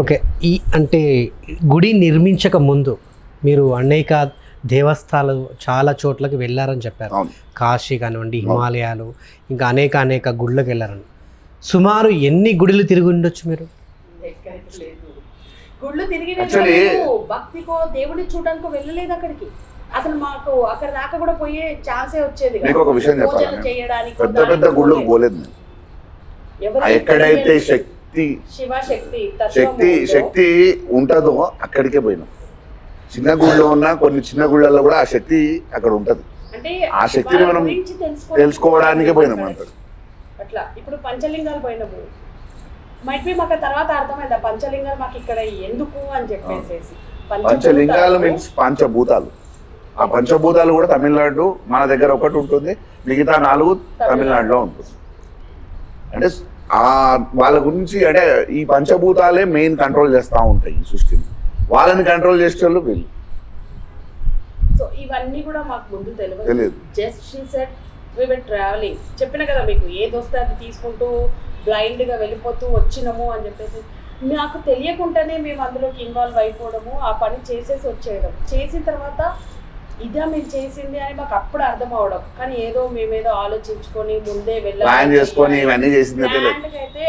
Okay. ఈ అంటే గుడి నిర్మించక ముందు మీరు అనేక దేవస్థానాలు చాలా చోట్లకి వెళ్ళారని చెప్పారు. కాశీ కానివ్వండి హిమాలయాలు ఇంకా అనేక అనేక గుళ్ళకి వెళ్ళారని. సుమారు ఎన్ని గుడులు తిరిగి ఉండొచ్చు మీరు? గుళ్ళు తిరిగి భక్తికో దేవుడిని చూడడానికో వెళ్ళలేదు అక్కడికి. అసలు మాకు అక్కడ దాకా కూడా పోయే ఛాన్సే వచ్చేది. మీకు ఒక విషయం చెప్పాలా. పెద్ద పెద్ద గుళ్ళకు పోలేదు ఎక్కడైతే శక్తి శక్తి. శక్తి శక్తి ఉంటుందో అక్కడికే పోయినాం. చిన్న గుళ్ళో ఉన్న కొన్ని చిన్న గుళ్ళల్లో కూడా ఆ శక్తి అక్కడ ఉంటది. ఆ శక్తిని మనం తెలుసుకోవడానికి పోయినాం అంత అట్లా. ఇప్పుడు పంచలింగాలు పోయినాము మైట్ బి మాకు ఆ తర్వాత అర్థమైంది ఆ పంచలింగాలు మాకు ఇక్కడ ఎందుకు అని చెప్పేసేసి. పంచలింగాలు మీన్స్ పంచభూతాలు. ఆ పంచభూతాలు కూడా తమిళనాడు మన దగ్గర ఒకటి ఉంటుంది మిగతా నాలుగు తమిళనాడులో ఉంటుంది. అంటే ఆ వాళ్ళ గురించి అంటే ఈ పంచభూతాలే మెయిన్ కంట్రోల్ చేస్తూ ఉంటాయి ఈ సృష్టిని. వాళ్ళని కంట్రోల్ చేసేవాళ్ళు వీళ్ళు. సో ఇవన్నీ కూడా మాకు ముందు తెలియదు. Just she said we were travelling చెప్పిన కదా మీకు ఏది వస్తే అది తీసుకుంటూ బ్లైండ్గా వెళ్ళిపోతూ వచ్చినాము అని చెప్పేసి. నాకు తెలియకుండానే మేము అందులోకి ఇన్వాల్వ్ అయిపోవడము ఆ పని చేసేసి వచ్చేయడం. చేసిన తర్వాత ఇదా మేము చేసింది అని మాకు అప్పుడు అర్థం అవడం కానీ ఏదో మేమేదో ఆలోచించుకొని ముందే ప్లాన్ చేసుకొని ఇవన్నీ చేసింది అయితే లేదు ప్లాన్ అయితే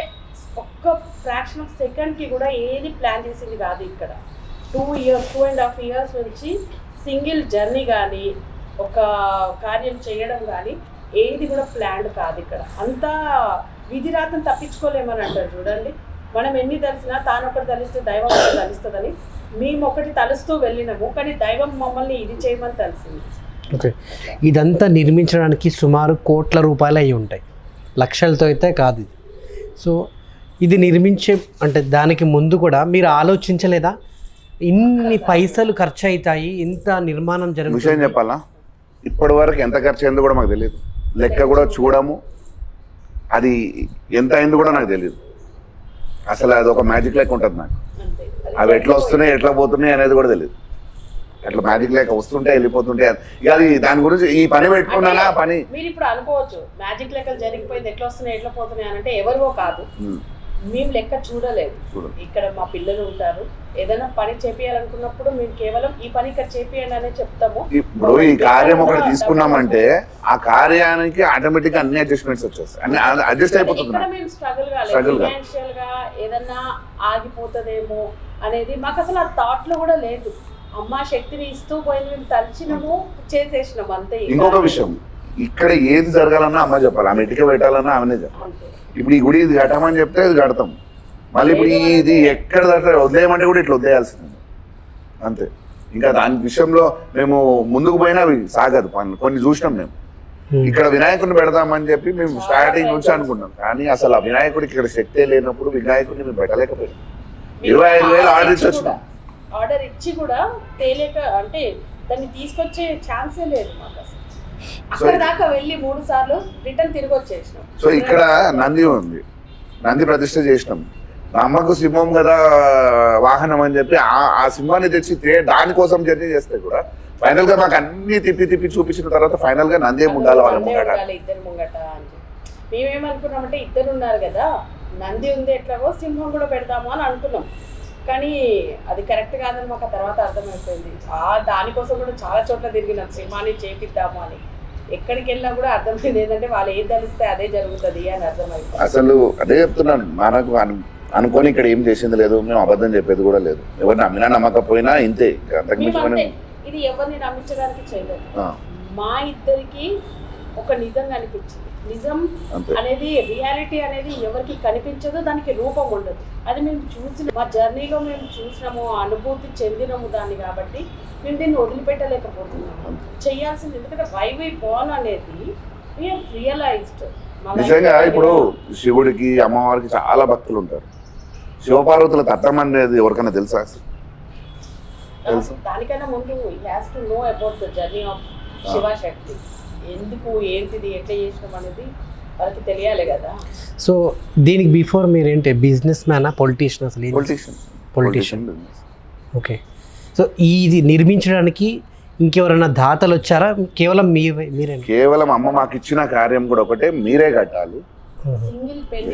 ఒక్క ఫ్రాక్షన్ ఆఫ్ సెకండ్కి కూడా ఏది ప్లాన్ చేసింది కాదు ఇక్కడ. Two years two and half years నుంచి సింగిల్ జర్నీ కానీ ఒక కార్యం చేయడం కానీ ఏది కూడా ప్లాన్డ్ కాదు ఇక్కడ. అంతా విధి రాతను తప్పించుకోలేమని అంటారు చూడండి. మనం ఎన్ని తెలిసినా తాను ఒకటి తలిస్తే దైవం ఒకటి తలుస్తుందని మేము ఒకటి తలుస్తూ వెళ్ళినాము కానీ దైవం మమ్మల్ని ఇది చేయమని తెలిసింది. ఓకే. ఇదంతా నిర్మించడానికి సుమారు కోట్ల రూపాయలు అయి ఉంటాయి. లక్షలతో అయితే కాదు ఇది. సో ఇది నిర్మించే అంటే దానికి ముందు కూడా మీరు ఆలోచించలేదా? ఇన్ని పైసలు ఖర్చు అవుతాయి ఇంత నిర్మాణం విషయం జరుగుతుంది చెప్పాలా? ఇప్పటి వరకు ఎంత ఖర్చు అయిందో కూడా మాకు తెలియదు లెక్క కూడా చూడము. అది ఎంత అయింది కూడా నాకు తెలియదు అసలు అది ఒక మ్యాజిక్ లెక్క ఉంటుంది నాకు. అవి ఎట్లా వస్తున్నాయి ఎట్లా పోతున్నాయి అనేది కూడా తెలియదు అట్లా మ్యాజిక్ లెక్క వస్తుంటే వెళ్ళిపోతుంటే ఇక అది దాని గురించి ఈ పని పెట్టుకున్నానా ఆ పని? మీరు ఇప్పుడు అనుకోవచ్చు మ్యాజిక్ లెక్కలు జరిగిపోయింది ఎట్లా వస్తున్నాయి ఎట్లా పోతున్నాయి అని అంటే ఎవరివో కాదు. మేము లెక్క చూడలేదు. చూడు ఇక్కడ మా పిల్లలు ఉంటారు. ఏదైనా పని చేపియాలనుకున్నప్పుడు మేము కేవలం ఈ పని ఇక్కడ చేపియండి అనే చెప్తాము. ఇప్పుడు ఈ కార్యం ఒకటి తీసుకున్నామంటే ఆ కార్యానికి ఆటోమేటిక్గా అన్ని అడ్జస్ట్మెంట్స్ వచ్చేస్తాయి. అన్ని అడ్జస్ట్ అయిపోతుంది స్ట్రగుల్. ఫైనాన్షియల్గా ఏదన్నా ఆగిపోతుందేమో అనేది మాకు అసలు ఆ థాట్లో కూడా లేదు. అమ్మ శక్తిని ఇస్తూ పోయింది మేము తలిచినాము చేసేసినాము అంతే. ఇక. ఇంకొక విషయం ఇక్కడ ఏది జరగాలన్నా అమ్మ చెప్పాలి. ఆమె ఇటుక పెట్టాలన్నా ఆమెనే చెప్పాలి. ఇప్పుడు ఈ గుడి ఇది కట్టమని చెప్తే ఇది కడతాం. మళ్ళీ ఇప్పుడు ఇది ఎక్కడ దగ్గర వదిలేయమంటే కూడా ఇట్లా వదిలేయాల్సింది. అంతే. ఇంకా దాని విషయంలో మేము ముందుకు పోయినా అవి సాగదు. పనులు కొన్ని చూసినాం మేము. Hmm. ఇక్కడ వినాయకుడిని పెడదామని చెప్పి మేము స్టార్టింగ్ నుంచి అనుకున్నాం. కానీ అసలు ఆ వినాయకుడికి ఇక్కడ శక్తే లేనప్పుడు వినాయకుడిని మేము పెట్టలేకపోయాం. ఇరవై ఐదు వేలు ఆర్డర్ ఇచ్చి వచ్చినాం ఆర్డర్ ఇచ్చి కూడా తేలేక అంటే దాన్ని తీసుకొచ్చే ఛాన్సే లేదు మాకు అసలు. అక్కడ దాకా వెళ్ళి మూడు సార్లు రిటర్న్ తిరిగి వచ్చేసినాం. సో ఇక్కడ నంది ఉంది. నంది ప్రతిష్ట చేసినాం. అమ్మకు సింహం కదా వాహనం అని చెప్పి ఆ సింహాన్ని తెచ్చి తే- దానికోసం జర్నీ చేస్తే కూడా ఫైనల్గా మాకు అన్ని తిప్పి తిప్పి చూపించిన తర్వాత ఫైనల్గా నందే ఉండాలి వాళ్ళ ముంగట. ముంగట. మేమేమనుకున్నామంటే ఇద్దరు ఉన్నారు కదా నంది ఉంది ఎట్లాగో సింహం కూడా పెడతాము అని అనుకున్నాం కానీ అది కరెక్ట్ కాదని మాకు ఆ తర్వాత అర్థమైపోయింది. ఆ దానికోసం కూడా చాలా చోట్ల తిరిగినాం. సింహాన్ని చేపిద్దాము అని. ఎక్కడికి వెళ్ళినా కూడా అర్థమైంది ఏంటంటే వాళ్ళు ఏది తెలిస్తే అదే జరుగుతుంది అని అర్థమైంది. అసలు అదే చెప్తున్నాను. మనకు అను- అనుకొని ఇక్కడ ఏం చేసింది లేదు మేము అబద్ధం చెప్పేది కూడా లేదు. ఎవరు నమ్మినా నమ్మకపోయినా ఇంతే. ఇది ఎవరిని నమ్మించడానికి చేయలేదు. మా ఇద్దరికి ఒక నిజం కనిపించింది నిజం అనేది రియాలిటీ అనేది ఎవరికి కనిపించదు దానికి రూపం ఉండదు. అది మేము చూసిన మా జర్నీలో మేము చూసినాము అనుభూతి చెందినము దాన్ని కాబట్టి మేము దీన్ని వదిలిపెట్టలేకపోతున్నాము. చేయాల్సింది ఎందుకంటే వై వై బాన్ అనేది రియలైజ్డ్ నిజంగా ఇప్పుడు శివుడికి అమ్మవారికి చాలా భక్తులు ఉంటారు. శివపార్వతుల తత్వం అనేది ఎవరికైనా తెలుసా. దానికన్నా ముందు has to know about the journey of Shivashakti ఎందుకు ఏంటిది ఎట్లా చేసినాం అనేది వాళ్ళకి తెలియాలి కదా. సో దీనికి బిఫోర్ మీరేంటి బిజినెస్ మ్యానా పొలిటీషియన్ అసలు పొలిటీషియన్. ఓకే సో ఇది నిర్మించడానికి ఇంకెవరైనా దాతలు వచ్చారా? కేవలం మీ మీరే. కేవలం అమ్మ మాకు ఇచ్చిన కార్యం కూడా ఒకటే మీరే కట్టాలి.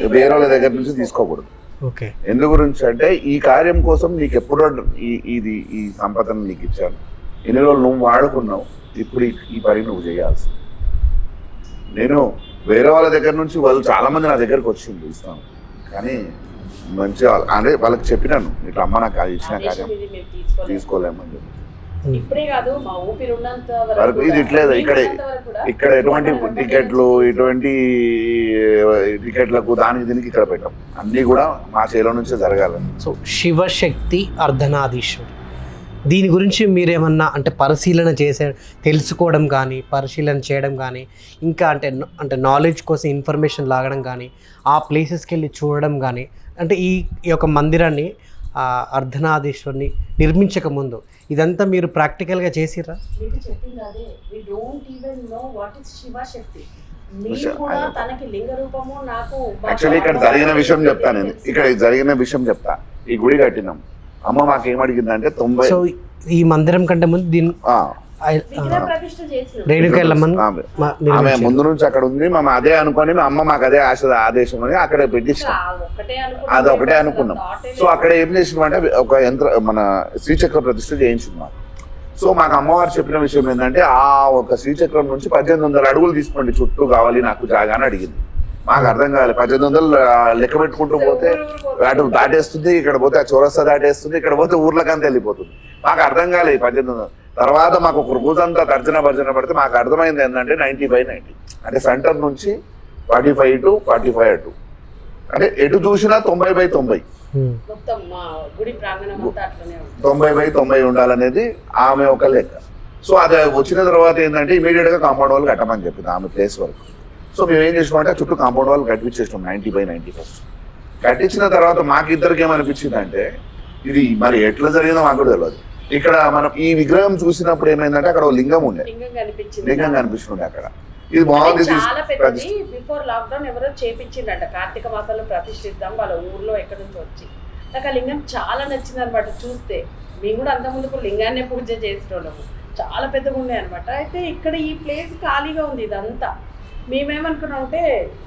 వేరే వాళ్ళ దగ్గర నుంచి తీసుకోకూడదు. ఓకే ఎందు గురించి అంటే ఈ కార్యం కోసం నీకు ఎప్పుడో ఈ- ఇది ఈ సంపదను నీకు ఇచ్చాను. ఎన్ని రోజులు నువ్వు వాడుకున్నావు ఇప్పుడు ఈ- ఈ పని నువ్వు చేయాల్సి నేను వేరే వాళ్ళ దగ్గర నుంచి వాళ్ళు చాలా మంది నా దగ్గరకు వచ్చింది ఇస్తాను. కానీ మంచిగా అంటే వాళ్ళకి చెప్పినాను ఇట్లా అమ్మ నాకు అది ఇచ్చిన కార్యం తీసుకోలేమని చెప్పి. ఇప్పుడే కాదు మా ఊపిరి ఉన్నంత వరకు ఇది ఇట్లేదు ఇక్కడ ఇక్కడ ఎటువంటి టికెట్లు ఇటువంటి టికెట్లకు దానికి దీనికి ఇక్కడ పెట్టాం. అన్నీ కూడా మా చేలో నుంచే జరగాలి. సో శివశక్తి అర్ధనాదీశ్వరి దీని గురించి మీరేమన్నా అంటే పరిశీలన చేసే తెలుసుకోవడం కానీ పరిశీలన చేయడం కానీ ఇంకా అంటే అంటే నాలెడ్జ్ కోసం ఇన్ఫర్మేషన్ లాగడం కానీ ఆ ప్లేసెస్కి వెళ్ళి చూడడం కానీ అంటే ఈ ఈ యొక్క మందిరాన్ని ఆ అర్ధనాదీశ్వరిని నిర్మించక ముందు ఇదంతా మీరు ప్రాక్టికల్గా నాకు యాక్చువల్లీ ఇక్కడ జరిగిన విషయం చెప్తా నేను. ఇక్కడ జరిగిన విషయం చెప్తా. ఈ గుడి కట్టినాం. అమ్మ మాకు ఏమడిగిందంటే తొంభై సో ఈ మందిరం కంటే ముందు దీని ఆమె. ముందు నుంచి అక్కడ ఉంది. మేము అదే అనుకొని మా అమ్మ మాకు అదే ఆశ ఆదేశం అని అక్కడ పెట్టిస్తాం ఒకటే అది ఒకటే అనుకున్నాం. సో అక్కడ ఏం చేసినాం అంటే ఒక యంత్ర మన శ్రీచక్ర ప్రతిష్ఠ చేయించున్నాం సో మాకు అమ్మవారు చెప్పిన విషయం ఏంటంటే ఆ ఒక శ్రీచక్రం నుంచి పద్దెనిమిది వందల అడుగులు తీసుకోండి. చుట్టూ కావాలి నాకు జాగా అని అడిగింది. మాకు అర్థం కావాలి పద్దెనిమిది వందలు లెక్క పెట్టుకుంటూ పోతే అటు దాటేస్తుంది ఇక్కడ పోతే ఆ చౌరస్తా దాటేస్తుంది ఇక్కడ పోతే ఊర్లకంతా వెళ్ళిపోతుంది. మాకు అర్థం కాలేదు ఈ పద్దెనిమిది వందలు. తర్వాత మాకు ఒక రోజంతా తర్జన భర్జన పడితే మాకు అర్థమైంది ఏంటంటే నైంటీ బై నైంటీ. అంటే సెంటర్ నుంచి forty five to forty five అటు. అంటే ఎటు చూసినా తొంభై బై తొంభై. ఉమ్. మొత్తం మా గుడి ప్రాంగణం అంతా అట్లనే ఉంది. తొంభై బై తొంభై ఉండాలనేది ఆమె ఒక లెక్క. సో అది వచ్చిన తర్వాత ఏంటంటే ఇమీడియట్గా కాంపౌండ్ వాళ్ళు కట్టమని చెప్పింది ఆమె ప్లేస్ వరకు. సో మేము ఏం చేసినామంటే చుట్టూ కాంపౌండ్ వాళ్ళు కట్టించేసినాం నైంటీ బై నైంటీ ఫస్ట్ కట్టించిన తర్వాత మాకు ఇద్దరికి ఏమనిపించింది అంటే ఇది మరి ఎట్లా జరిగిందో మాకు కూడా తెలియదు ఇక్కడ మనం ఈ విగ్రహం చూసినప్పుడు ఏమైందంటే అక్కడ ఒక లింగం ఉండే. లింగం కనిపిస్తుండే అక్కడ. ఇది బాగుంది చాలా పెద్దది. బిఫోర్ లాక్డౌన్ ఎవరో చేపించిండట కార్తీక మాసంలో ప్రతిష్ఠిద్దాం వాళ్ళ ఊర్లో ఎక్కడి నుంచి వచ్చి. నాకు ఆ లింగం చాలా నచ్చింది అనమాట చూస్తే. మేము కూడా అంత ముందుకు లింగాన్నే పూజ చేసేటోళ్ళము. చాలా పెద్దగా ఉండే అనమాట అయితే ఇక్కడ ఈ ప్లేస్ ఖాళీగా ఉంది ఇదంతా. మేమేమనుకున్నాం అంటే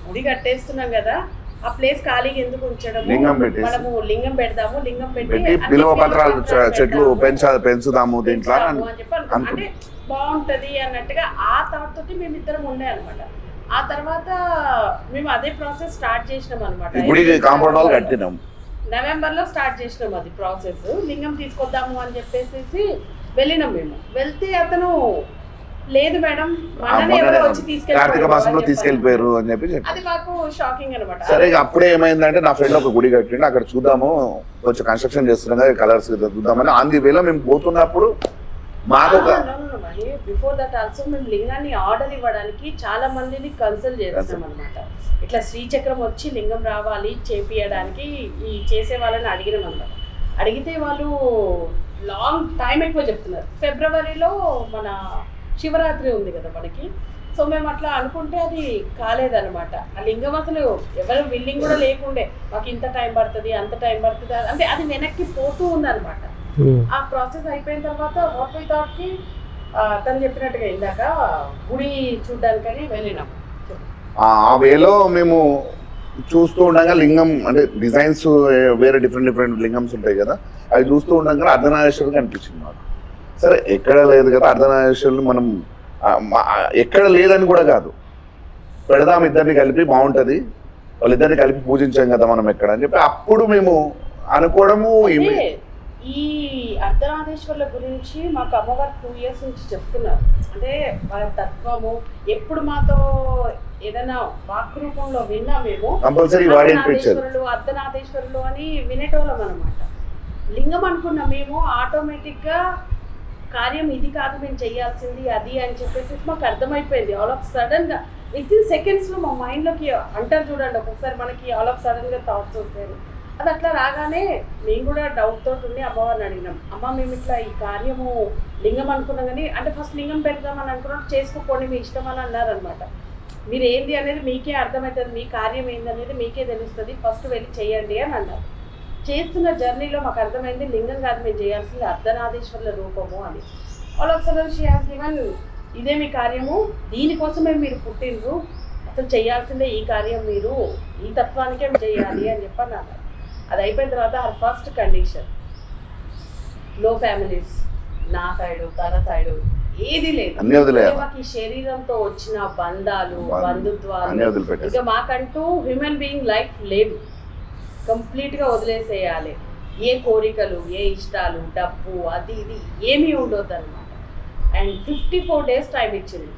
గుడి కట్టేస్తున్నాం కదా ఆ ప్లేస్ ఖాళీగా ఎందుకు ఉంచడము లింగం పెట్టేసి. మనము లింగం పెడదాము లింగం పెట్టి పెట్టి అన్ని బిలువ బిల్వ పత్రాలు చె- చెట్లు పెడదాము. పెంచ పెంచుదాము దీంట్లో అని చెప్పి అనుకున్నాం. అనుకున్నాం. అంటే బాగుంటది అన్నట్టుగా ఆ థాట్ తోటి మేము ఇద్దరం ఉండే అనమాట ఆ తర్వాత మేము అదే ప్రాసెస్ స్టార్ట్ చేసినాం అనమాట గుడికి కాంపౌండ్ వాళ్ళు కట్టినాం నవంబర్లో స్టార్ట్ చేసినాం అది ప్రాసెస్ లింగం తీసుకొద్దాము అని చెప్పేసి వెళ్ళినాం మేము వెళ్తే అతను లేదు మేడం కార్తీక మాసంలో. తీసుకెళ్ళిపోయారు అని చెప్పి సరే ఇక అప్పుడే ఏమైందంటే నా ఫ్రెండ్ ఒక గుడి కట్టిండు అక్కడ చూద్దాము కొంచెం కన్స్ట్రక్షన్ చేస్తున్నాం కదా కలర్స్ చూద్దామని. ఆన్ ది వేలో మేము పోతున్నప్పుడు మాకు బిఫోర్ దట్ ఆల్సో మేము లింగాన్ని ఆర్డర్ ఇవ్వడానికి చాలా మందిని కన్సల్ట్ చేస్తాం అనమాట ఇట్లా శ్రీచక్రం వచ్చి లింగం రావాలి చేపియడానికి ఈ చేసే వాళ్ళని అడిగినాం అనమాట అడిగితే వాళ్ళు లాంగ్ టైం ఎక్కువ చెప్తున్నారు. ఫిబ్రవరిలో మన శివరాత్రి ఉంది కదా మనకి. సో మేము అట్లా అనుకుంటే అది కాలేదన్నమాట. ఆ లింగం అసలు ఎవరు విల్లింగ్ కూడా లేకుండే. మాకు ఇంత టైం పడుతుంది అంత టైం పడుతుంది అంటే అది వెనక్కి పోతూ ఉందన్నమాట. ఉమ్. ఆ ప్రాసెస్ అయిపోయిన తర్వాత వాట్ వీ థాట్కి తను చెప్పినట్టుగా ఇందాక గుడి చూడ్డానికని వెళ్ళినాం. ఆ ఆ వేలో మేము చూస్తూ ఉండగా లింగం అంటే డిజైన్స్ వేరే డిఫరెంట్ డిఫరెంట్ లింగమ్స్ ఉంటాయి కదా. అవి చూస్తూ ఉండగా అర్ధనారీశ్వరుడు కనిపించింది మాకు. సరే ఎక్కడ లేదు కదా అర్ధనారీశ్వరులు మనం ఎక్కడ లేదని కూడా కాదు. పెడదాం ఇద్దరిని కలిపి బాగుంటది. వాళ్ళిద్దరిని కలిపి పూజించాం కదా మనం ఎక్కడ అని చెప్పి అప్పుడు మేము అనుకోవడము ఈ అర్ధనాథేశ్వర్ల గురించి మాకు అమ్మగారు టూ ఇయర్స్ నుంచి చెప్తున్నారు. అంటే వాళ్ళ తత్వము ఎప్పుడు మాతో ఏదైనా వాక్ రూపంలో విన్నా మేము అర్ధనాథేశ్వరులు అర్ధనాథేశ్వరులు అని వినేటోళ్ళం అనమాట లింగం అనుకున్న మేము ఆటోమేటిక్గా కార్యం ఇది కాదు మేము చేయాల్సింది అది అని చెప్పేసి మాకు అర్థమైపోయింది. ఆల్ ఆఫ్ సడన్గా విత్ ఇన్ సెకండ్స్లో మా మైండ్లోకి అంటారు చూడండి ఒక్కొక్కసారి మనకి ఆల్ ఆఫ్ సడన్గా థాట్స్ వస్తాయి. అది అట్లా రాగానే మేము కూడా డౌట్ తోటి ఉండి అమ్మవారిని అడిగినాం. అమ్మ మేము ఇట్లా ఈ కార్యము లింగం అనుకున్నాం కానీ అంటే ఫస్ట్ లింగం పెడదామని అనుకున్నాం చేసుకోండి మీ ఇష్టం అని అన్నారనమాట మీరు ఏంది అనేది మీకే అర్థమవుతుంది మీ కార్యం ఏంది అనేది మీకే తెలుస్తుంది ఫస్ట్ వెళ్ళి చేయండి అని అన్నారు. చేస్తున్న జర్నీలో మాకు అర్థమైంది లింగం కాదు మేము చేయాల్సింది అర్ధనాథేశ్వరుల రూపము అని. All of sudden she has given ఇదే మీ కార్యము దీనికోసమే మీరు పుట్టినరు అసలు చేయాల్సిందే ఈ కార్యం మీరు ఈ తత్వానికే చేయాలి అని చెప్పి అన్నారు అది అయిపోయిన తర్వాత హర్ ఫస్ట్ కండిషన్లో ఫ్యామిలీస్ నా సైడు తన సైడు ఏది లేదు. మాకు ఈ శరీరంతో వచ్చిన బంధాలు బంధు- బంధుత్వాలు ఇక మాకంటూ హ్యూమన్ బీయింగ్ లైఫ్ లేదు. కంప్లీట్గా వదిలేసేయాలి. ఏ కోరికలు ఏ ఇష్టాలు డబ్బు అది ఇది ఏమీ ఉండొద్దు అనమాట and fifty four days time ఇచ్చింది.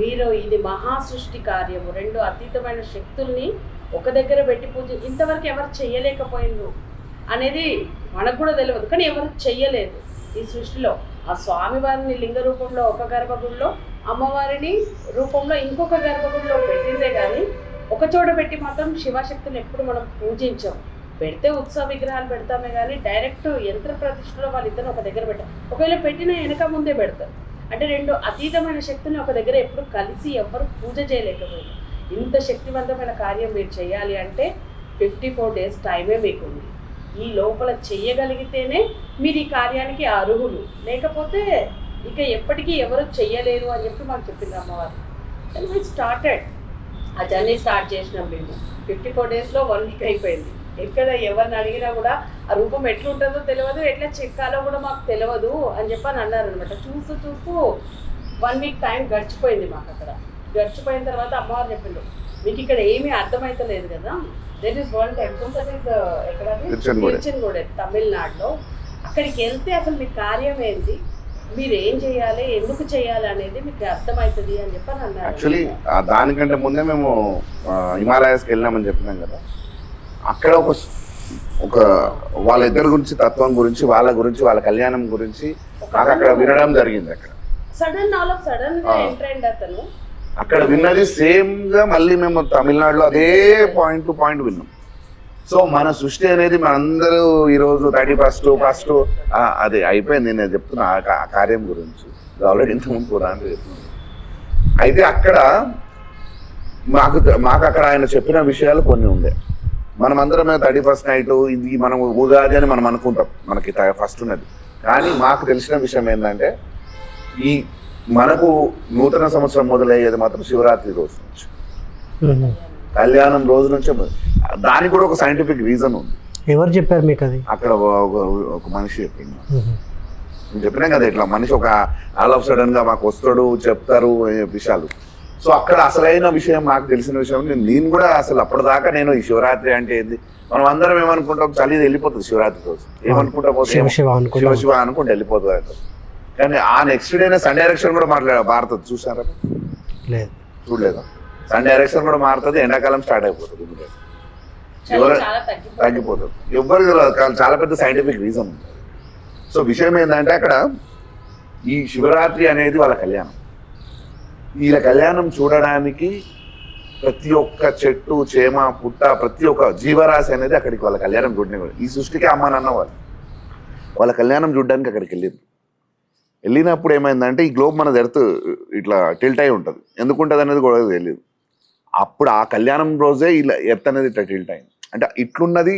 మీరు ఇది మహా సృష్టి కార్యము. రెండు అతీతమైన శక్తుల్ని ఒక దగ్గర పెట్టి పూజ ఇంతవరకు ఎవరు చెయ్యలేకపోయినరు అనేది మనకు కూడా తెలియదు కానీ ఎవరు చెయ్యలేదు ఈ సృష్టిలో. ఆ స్వామివారిని లింగ రూపంలో ఒక గర్భగుడిలో అమ్మవారిని రూపంలో ఇంకొక గర్భగుడిలో పెట్టిందే కానీ ఒక చోట పెట్టి మాత్రం శివశక్తిని ఎప్పుడు మనం పూజించాం. పెడితే ఉత్సవ విగ్రహాలు పెడతామే కానీ డైరెక్ట్ యంత్ర ప్రతిష్టలో వాళ్ళిద్దరు ఒక దగ్గర పెట్టారు ఒకవేళ పెట్టిన వెనక ముందే పెడతారు. అంటే రెండు అతీతమైన శక్తిని ఒక దగ్గర ఎప్పుడు కలిసి ఎవ్వరు పూజ చేయలేకపోయారు ఇంత శక్తివంతమైన కార్యం మీరు చేయాలి అంటే ఫిఫ్టీ ఫోర్ డేస్ టైమే మీకు ఉంది ఈ లోపల చేయగలిగితేనే మీరు ఈ కార్యానికి అర్హులు. లేకపోతే ఇక ఎప్పటికీ ఎవరు చెయ్యలేరు అని చెప్పి మాకు చెప్పింది అమ్మవారు. అండ్ వీ స్టార్టెడ్ ఆ జర్నీ స్టార్ట్ చేసినాం మేము. ఫిఫ్టీ ఫోర్ డేస్లో వన్ వీక్ అయిపోయింది. ఎక్కడ ఎవరిని అడిగినా కూడా ఆ రూపం ఎట్లుంటుందో తెలియదు ఎట్లా చెక్కాలో కూడా మాకు తెలియదు అని చెప్పి అని అన్నారు అనమాట చూస్తూ చూస్తూ వన్ వీక్ టైం గడిచిపోయింది మాకు అక్కడ. గడిచిపోయిన తర్వాత అమ్మవారు చెప్పిండు మీకు ఇక్కడ ఏమీ అర్థమైతలేదు కదా? There is one temple that is ఎక్కడ తమిళనాడులో. అక్కడికి వెళ్తే అసలు మీ కార్యం ఏంటి మీరు ఏం చేయాలి ఎందుకు చేయాలి అనేది మీకు అర్థమవుతుంది అని చెప్పి అన్నారు. యాక్చువల్లీ దానికంటే ముందే మేము హిమాలయాస్కి వెళ్ళినామని చెప్పినాం కదా. అక్కడ ఒక ఒక వాళ్ళిద్దరి గురించి తత్వం గురించి వాళ్ళ గురించి వాళ్ళ కళ్యాణం గురించి నాకు అక్కడ వినడం జరిగింది అక్కడ. Sudden all of sudden. Enter అతను. అక్కడ విన్నది సేమ్గా మళ్ళీ మేము తమిళనాడులో అదే పాయింట్ టు పాయింట్ విన్నాం. సో మన సృష్టి అనేది మనందరూ ఈరోజు థర్టీ ఫస్ట్ ఫస్ట్ అది అయిపోయింది. నేను చెప్తున్నా ఆ కా- కార్యం గురించి. ఆల్రెడీ ఇంతకుముందు పురాణం చెప్తున్నాను అయితే అక్కడ మాకు మాకు అక్కడ ఆయన చెప్పిన విషయాలు కొన్ని ఉండే. మనం అందరం థర్టీ ఫస్ట్ నైట్ ఇది మనం ఉగాది అని మనం అనుకుంటాం. మనకి ఫస్ట్ ఉన్నది. కానీ మాకు తెలిసిన విషయం ఏంటంటే ఈ మనకు నూతన సంవత్సరం మొదలయ్యేది మాత్రం శివరాత్రి రోజు నుంచి. కళ్యాణం రోజు నుంచే. దానికి కూడా ఒక సైంటిఫిక్ రీజన్ ఉంది. ఎవరు చెప్పారు మీకు అది? అక్కడ ఒక- ఒక మనిషి చెప్పింది చెప్పినాం కదా ఇట్లా మనిషి ఒక ఆల్ ఆఫ్ సడన్గా మాకు వస్తాడు చెప్తారు విషయాలు. సో అక్కడ అసలైన విషయం నాకు తెలిసిన విషయం నేను కూడా అసలు అప్పటిదాకా నేను ఈ శివరాత్రి అంటే ఏంది? మనం అందరం ఏమనుకుంటాం చలి వెళ్ళిపోతుంది శివరాత్రి రోజు. ఏమనుకుంటా శివ శివ అనుకుంటా. వెళ్ళిపోతుంది. కానీ ఆ నెక్స్ట్ డేనే సన్ డైరెక్షన్ కూడా మాట్లాడారు భారత్ చూసారా లేదు. చూడలేదు? సన్ డైరెక్షన్ కూడా మారుతుంది ఎండాకాలం స్టార్ట్ అయిపోతుంది. తగ్గిపోతుంది. కానీ చాలా పెద్ద సైంటిఫిక్ రీజన్ ఉంది సో విషయం ఏంటంటే అక్కడ ఈ శివరాత్రి అనేది వాళ్ళ కళ్యాణం. వీళ్ళ కళ్యాణం చూడడానికి ప్రతి ఒక్క చెట్టు చేమ పుట్ట ప్రతి ఒక్క జీవరాశి అనేది అక్కడికి వాళ్ళ కళ్యాణం చూడని ఈ సృష్టికి అమ్మ నాన్న వాళ్ళు. వాళ్ళ కళ్యాణం చూడడానికి అక్కడికి వెళ్ళింది వెళ్ళినప్పుడు ఏమైందంటే ఈ గ్లోబ్ మన ఎర్త్ ఇట్లా టిల్ట్ అయి ఉంటుంది. ఎందుకు ఉంటుంది అనేది కూడా తెలియదు. అప్పుడు ఆ కళ్యాణం రోజే ఇలా ఎర్త్ అనేది ఇట్లా టిల్ట్ అయింది అంటే ఇట్లున్నది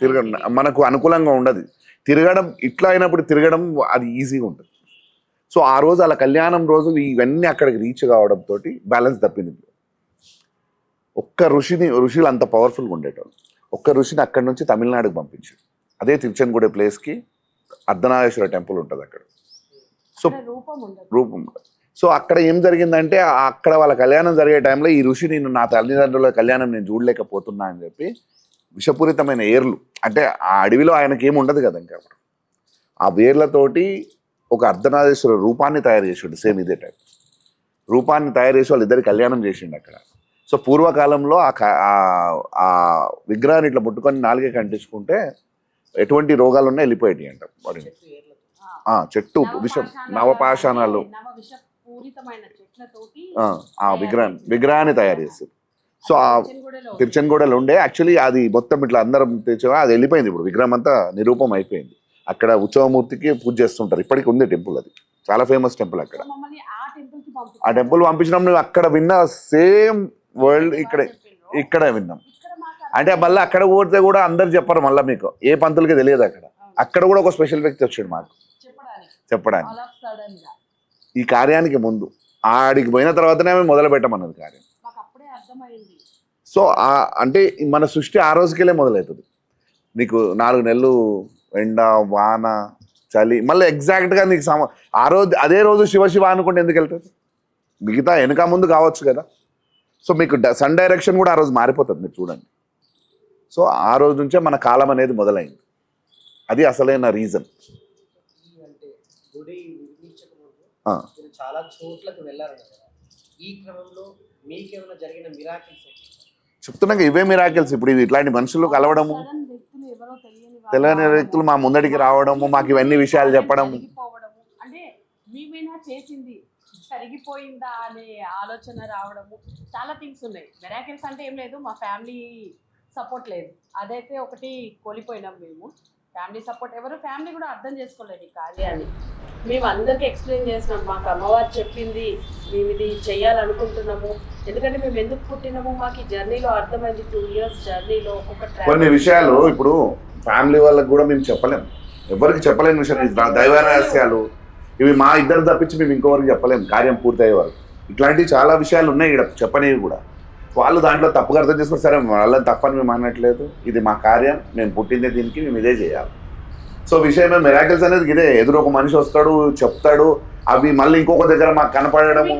తిరగ మనకు అనుకూలంగా ఉండదు. తిరగడం ఇట్లా అయినప్పుడు తిరగడం అది ఈజీగా ఉంటుంది. సో ఆ రోజు అలా కళ్యాణం రోజు ఇవన్నీ అక్కడికి రీచ్ కావడంతో బ్యాలెన్స్ తప్పింది ఒక్క ఋషిని ఋషులు అంత పవర్ఫుల్గా ఉండేటోళ్ళు. ఒక్క ఋషిని అక్కడి నుంచి తమిళనాడుకి పంపించాడు అదే తిరుచెన్గూడె ప్లేస్కి అర్ధనాగేశ్వర టెంపుల్ ఉంటుంది అక్కడ. సో రూపం సో అక్కడ ఏం జరిగిందంటే అక్కడ వాళ్ళ కళ్యాణం జరిగే టైంలో ఈ ఋషి నేను నా తల్లిదండ్రుల కళ్యాణం నేను చూడలేకపోతున్నా అని చెప్పి విషపూరితమైన ఏర్లు. అంటే ఆ అడవిలో ఆయనకి ఏమి ఉండదు కదా ఇంకా. ఆ వేర్లతోటి ఒక అర్ధనాదేశ్వర రూపాన్ని తయారు చేసిండు సేమ్ ఇదే టైప్. రూపాన్ని తయారు చేసి వాళ్ళిద్దరి కళ్యాణం చేసిండు అక్కడ. సో పూర్వకాలంలో ఆ క- ఆ- ఆ విగ్రహాన్ని ఇట్లా ముట్టుకొని నాలుగే కంటించుకుంటే ఎటువంటి రోగాలు ఉన్నా వెళ్ళిపోయాయి అంట వాడిని చెట్టు విషం నవపాషాణాలు. విగ్రహాన్ని విగ్రహాన్ని తయారు చేస్తారు సో ఆ తిరుచెన్గూడలో ఉండే యాక్చువల్లీ అది మొత్తం ఇట్లా అందరం తెచ్చా అది వెళ్ళిపోయింది ఇప్పుడు విగ్రహం అంతా నిరూపం అయిపోయింది. అక్కడ ఉత్సవమూర్తికి పూజ చేస్తుంటారు ఇప్పటికి ఉంది టెంపుల్ అది. చాలా ఫేమస్ టెంపుల్ అక్కడ. ఆ టెంపుల్ పంపించినప్పుడు మేము అక్కడ విన్న సేమ్ వరల్డ్ ఇక్కడ ఇక్కడ విన్నాం. అంటే మళ్ళీ అక్కడ పోతే కూడా అందరు చెప్పరు మళ్ళీ మీకు ఏ పంతులకి తెలియదు అక్కడ. అక్కడ కూడా ఒక స్పెషల్ వ్యక్తి వచ్చాడు మాకు. చెప్పడానికి. ఈ కార్యానికి ముందు. ఆడికి పోయిన తర్వాతనే మేము మొదలు పెట్టమన్నది కార్యం. మాకు అప్పుడే అర్థమైంది. సో ఆ- అంటే మన సృష్టి ఆ రోజుకెళ్ళే మొదలవుతుంది నీకు నాలుగు నెలలు ఎండ వాన చలి మళ్ళీ ఎగ్జాక్ట్గా నీకు సమ ఆ రోజు అదే రోజు శివ శివ అనుకుంటే ఎందుకు వెళ్తుంది? మిగతా వెనక ముందు కావచ్చు కదా. సో మీకు సన్ డైరెక్షన్ కూడా ఆ రోజు మారిపోతుంది మీరు చూడండి. సో ఆ రోజు నుంచే మన కాలం అనేది మొదలైంది. అది అసలైన రీజన్ అంటే గుడి నిర్మించకముందు ఆ. మీరు చాలా చోట్లకు వెళ్ళారు ఈ క్రమంలో మీకేమైనా జరిగిన మిరాకిల్స్ చెప్తున్నాక ఇవే మిరాకిల్స్ ఇప్పుడు ఇట్లాంటి మనుషులు కలవడము తెలియని వ్యక్తులు మా ముందడికి రావడము మాకు ఇవన్నీ విషయాలు చెప్పడం. జరిగిపోవడము. అంటే మేమైనా చేసింది జరిగిపోయిందా అనే ఆలోచన రావడము. చాలా థింగ్స్ ఉన్నాయి. మెరాకిల్స్ అంటే ఏం లేదు మా ఫ్యామిలీ సపోర్ట్ లేదు. అదైతే ఒకటి కోల్పోయినాం మేము. ఫ్యామిలీ సపోర్ట్ ఎవరు? ఫ్యామిలీ కూడా అర్థం చేసుకోలేదు ఈ కార్యాన్ని. మేము అందరికి ఎక్స్ప్లెయిన్ చేసినాం మాకు అమ్మవారు చెప్పింది మేము ఇది చేయాలనుకుంటున్నాము. ఎందుకంటే మేము ఎందుకు పుట్టినాము? మాకు ఈ జర్నీలో అర్థమైంది టూ ఇయర్స్ జర్నీలో ఒక్కొక్క కొన్ని విషయాలు ఇప్పుడు ఫ్యామిలీ వాళ్ళకి కూడా మేము చెప్పలేము ఎవరికి చెప్పలేని విషయం దైవ రహస్యాలు ఇవి మా ఇద్దరు తప్పించి మేము ఇంకోవరికి చెప్పలేము కార్యం పూర్తయ్యే వరకు. ఇట్లాంటివి చాలా విషయాలు ఉన్నాయి ఇక్కడ చెప్పనివి కూడా. వాళ్ళు దాంట్లో తప్పుగా అర్థం చేసుకుని సరే వాళ్ళని తప్పని మేము అనట్లేదు. ఇది మా కార్యం. మేము పుట్టిందే దీనికి మేము ఇదే చేయాలి. సో విషయం మెరాకిల్స్ అనేది ఇదే. ఎదురు ఒక మనిషి వస్తాడు చెప్తాడు. అవి మళ్ళీ ఇంకొక దగ్గర మాకు కనపడము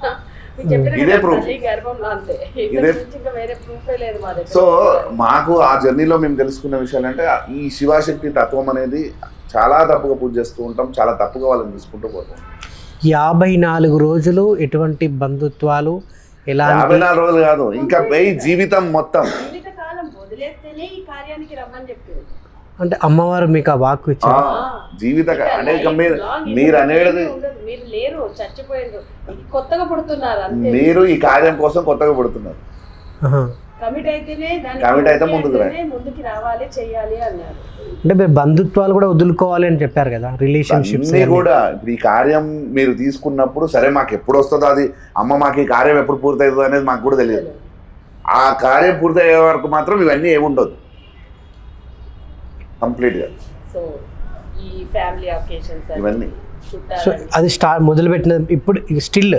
ఇదే ఇదే- ఇదే ప్రూఫే దగ్గర. సో మాకు ఆ జర్నీలో మేము తెలుసుకున్న విషయాలు అంటే ఈ శివశక్తి తత్వం అనేది చాలా తప్పుగా పూజ చేస్తూ ఉంటాం. చాలా తప్పుగా వాళ్ళని తీసుకుంటూ పోతాం. యాభై నాలుగు రోజులు ఎటువంటి బంధుత్వాలు యాభై ఎలాంటి నాలుగు రోజులు కాదు ఇంకా వెయ్యి జీవితం మొత్తం. జీవిత కాలం వదిలేస్తేనే ఈ కార్యానికి రమ్మని చెప్పింది. అంటే అమ్మవారు మీకు ఆ వాక్కు ఆ, ఇచ్చారు జీవిత అనేక మీరు మీరు అనేది. మీరు లేరు చచ్చిపోయారు. కొత్తగా పుడుతున్నారు మీరు ఈ కార్యం కోసం కొత్తగా పుడుతున్నారు. కమిట్ అయితేనే అయితే ముందుకు రావాలి చెయ్యాలి అన్నారు. అంటే మీరు బంధుత్వాలు కూడా వదులుకోవాలి అని చెప్పారు కదా రిలేషన్షిప్స్ కూడా ఈ కార్యం మీరు తీసుకున్నప్పుడు సరే మాకు ఎప్పుడు వస్తుందో అది అమ్మ మాకు ఈ కార్యం ఎప్పుడు పూర్తవుతుందో అనేది మాకు కూడా తెలియదు. ఆ కార్యం పూర్తయ్యే వరకు మాత్రం ఇవన్నీ ఏముండదు. కంప్లీట్గా. సో ఈ ఫ్యామిలీ అకేషన్స్ ఇవన్నీ. సో అది స్టార్ట్ మొదలుపెట్టిన ఇప్పుడు స్టిల్